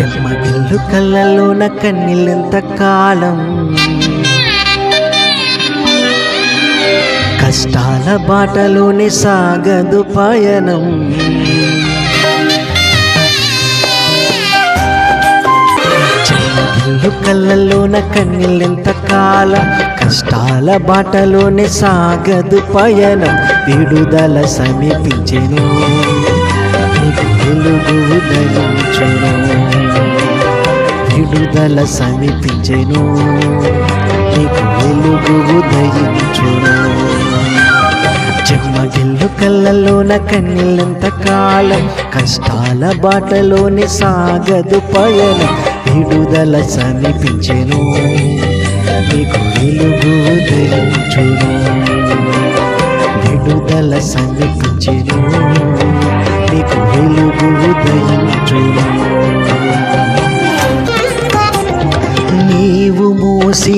చెమ్మగిల్లు కళ్ళలోన కన్నీళ్ళంత కాలం? కష్టాల బాటలోనే సాగదు పయనం. చెమ్మగిల్లు కళ్ళలోన కన్నీళ్ళెంత కాలం? కష్టాల బాటలోనే సాగదు పయనం. విడుదల సమీపించెను. నీకు వెలుగు విడుదల సమీపించెను. నీకు వెలుగు ఉదయించును. చెమ్మగిల్లు కళ్ళలోన కన్నీళ్ళంత కాలం కష్టాల బాటలోని సాగదు పయనం. విడుదల సమీపించెను. నీకు వెలుగు ఉదయించును. విడుదల సమీపించెను.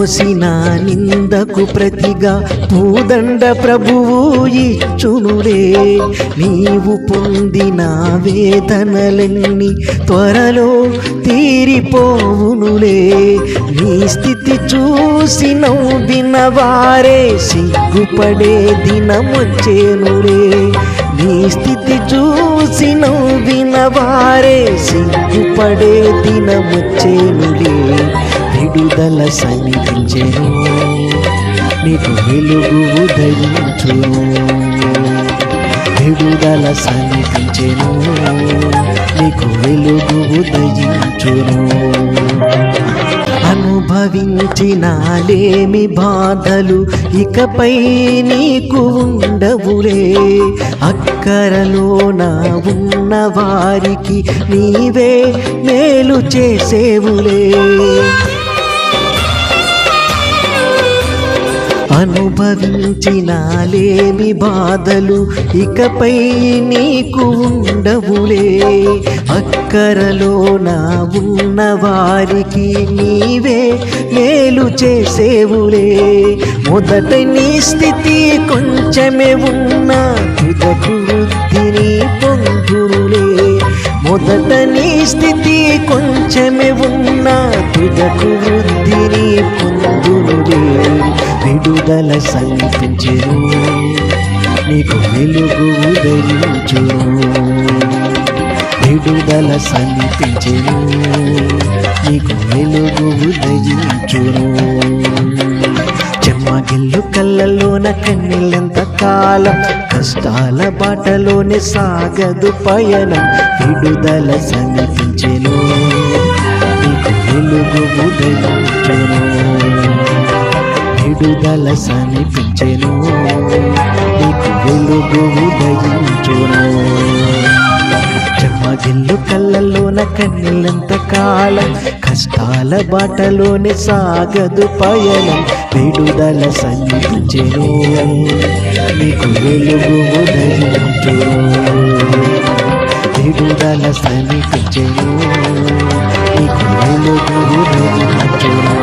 మోసిన నిందకు ప్రతిగా పూదండ ప్రభువు ఇచ్చునులే. నీవు పొందిన వేదనలన్నీ త్వరలో తీరిపోవునులే. నీ స్థితి చూసి నవ్విన వారే సిగ్గుపడే దినమొచ్చేనులే. నీ స్థితి చూసి నవ్విన వారే సిగ్గుపడే దినమొచ్చేనులే. విడుదల సమీపించెను నీకు వెలుగు ఉదయించును. విడుదల సమీపించెను నీకు వెలుగు ఉదయించును. అనుభవించినాలేమి బాధలు ఇకపై నీకు ఉండవులే. అక్కరలోన ఉన్న వారికి నీవే మేలు చేసేవులే. అనుభవించినాలేమి బాధలు ఇకపై నీకు ఉండవులే. అక్కరలోన ఉన్న వారికి నీవే మేలు చేసేవులే. మొదట నీ స్థితి కొంచెమే ఉన్నా తుదకు వృద్ధిని పొందులే మొదట నీ స్థితి కొంచెమే ఉన్నా తుదకు వృద్ధిని పొందునులే విడుదల సంపించెను నీకు వెలుగు ఉదయించును. విడుదల సంపించెను నీకు వెలుగు ఉదయించును. చెమ్మగిల్లు కళ్ళలోన కన్నీళ్ళెంత కాలం కష్టాల బాటలోనే సాగదు పయనం. విడుదల సమీపించెను వెలుగు ఉదయించును విడుదల సనిపించెను. నీకు వెలుగు ఉదయించును చెమ్మగిల్లు కళ్ళలోన కన్నీళ్ళంత కాలం కష్టాల బాటలోనే సాగదు పయనం. విడుదల సన్నిపించెను నీకు వెలుగు ఉదయించును విడుదల సన్నిపించెను నీకు వెలుగు ఉదయించును